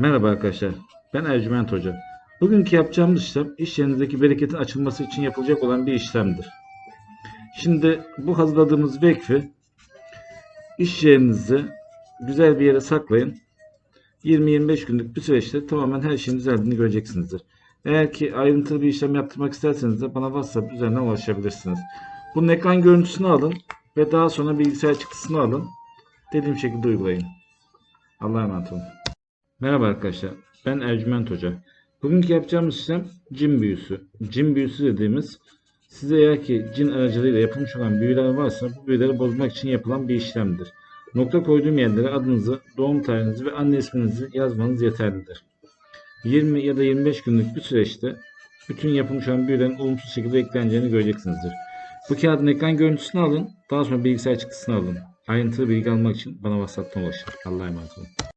Merhaba arkadaşlar. Ben Ercüment Hoca. Bugünkü yapacağımız işlem iş yerinizdeki bereketin açılması için yapılacak olan bir işlemdir. Şimdi bu hazırladığımız vekfi iş yerinizi güzel bir yere saklayın. 20-25 günlük bir süreçte tamamen her şeyin düzeldiğini göreceksinizdir. Eğer ki ayrıntılı bir işlem yaptırmak isterseniz de bana WhatsApp üzerinden ulaşabilirsiniz. Bunun ekran görüntüsünü alın ve daha sonra bilgisayar çıktısını alın. Dediğim şekilde uygulayın. Allah'a emanet olun. Merhaba arkadaşlar. Ben Ercüment Hoca. Bugünkü yapacağımız işlem cin büyüsü. Cin büyüsü dediğimiz size eğer ki cin aracılığıyla yapılmış olan büyüler varsa bu büyüleri bozmak için yapılan bir işlemdir. Nokta koyduğum yerlere adınızı, doğum tarihinizi ve anne isminizi yazmanız yeterlidir. 20 ya da 25 günlük bir süreçte bütün yapılmış olan büyülerin olumsuz şekilde ekleneceğini göreceksinizdir. Bu kağıdın ekran görüntüsünü alın, daha sonra bilgisayar çıktısını alın. Ayrıntılı bilgi almak için bana WhatsApp'tan ulaşın. Allah'a emanet olun.